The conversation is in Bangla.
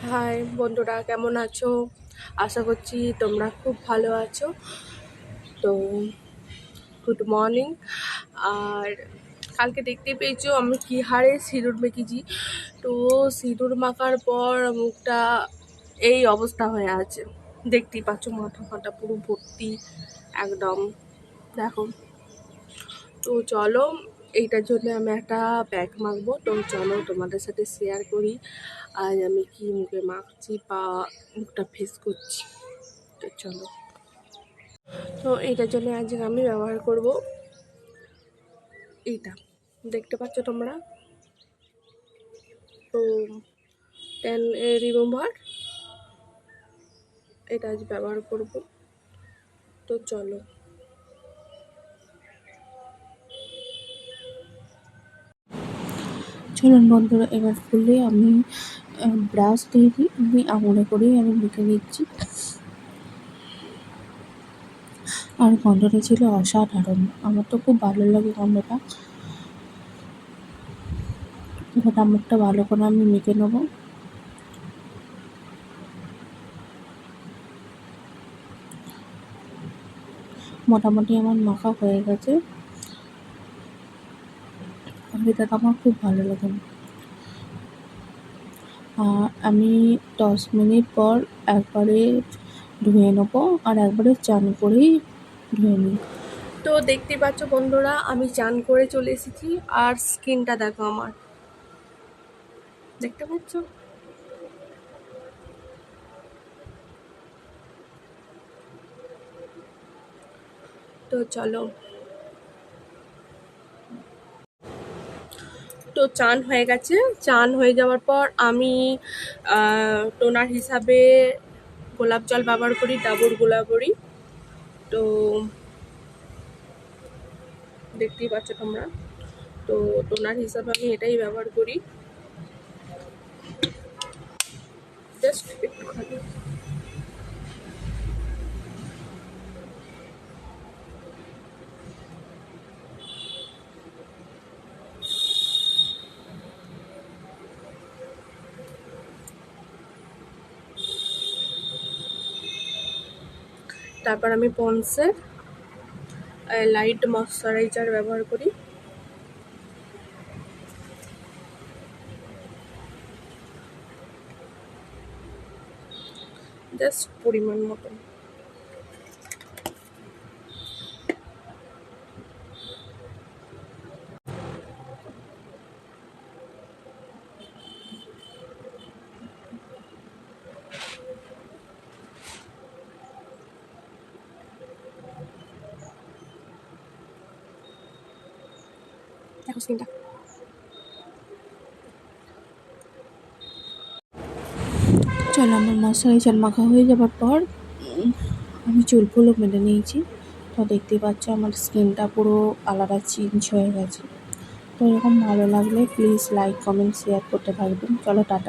হাই বন্ধুরা, কেমন আছো? আশা করছি তোমরা খুব ভালো আছো। তো গুড মর্নিং আর কালকে দেখতে পেয়েছ আমি কী হারে সিঁদুর মেখেছি। তো, সিঁদুর মাখার পর মুখটা এই অবস্থা হয়ে আছে। দেখতেই পাচ্ছ মাথা ফাটা পুরো ভর্তি, একদম। দেখো। তো চলো এইটার জন্য আমি একটা ব্যাগ মাখবো তো চলো তোমাদের সাথে শেয়ার করি। আজ আমি কি মুখে মাখছি বা মুখটা ফেস করছি। তো চলো। তো এইটার জন্য আজকে আমি ব্যবহার করব এইটা। দেখতে পাচ্ছ তোমরা? তো টেন রিমুভার এটা আজ ব্যবহার করব। তো চলো। চলুন বন্ধুরা এবার ফুলে আমি ব্রাশ দিয়ে দিই। আমি আঙুলে করেই আমি মেখে নিচ্ছি। আর গন্ধটা ছিল অসাধারণ। আমার তো খুব ভালো লাগে গন্ধটা। গোটা মুখটা ভালো করে আমি মেখে নেব। মোটামুটি আমার মাখা হয়ে গেছে। আর এটা আমার খুব ভালো লাগে আমি দশ মিনিট পর একবারে ধুয়ে নেব আর একবারে চান করেই ধুয়ে নিই। তো দেখতে পাচ্ছ বন্ধুরা, আমি চান করে চলে এসেছি আর স্কিনটা দেখো আমার। দেখতে পাচ্ছ? তো চলো তো চান হয়ে গেছে। চান হয়ে যাওয়ার পর আমি টোনার হিসাবে গোলাপ জল ব্যবহার করি, ডাবর গোলাপরি তো দেখতেই পাচ্ছ তোমরা। তো টোনার হিসাবে আমি এটাই ব্যবহার করি। জাস্ট একটু একটুখানি। তারপর আমি পন্সের লাইট ময়শ্চারাইজার ব্যবহার করি। জাস্ট পরিমাণ মতন। দেখো স্কিনটা চলো, আমার মশারাইজার মাখা হয়ে যাবার পর আমি চুলগুলো মেলে নিয়েছি। তো দেখতে পাচ্ছ, আমার স্কিনটা পুরো আলাদা চেঞ্জ হয়ে গেছে। তো এরকম ভালো লাগলে প্লিজ লাইক কমেন্ট শেয়ার করতে থাকবেন চলো, টাটা।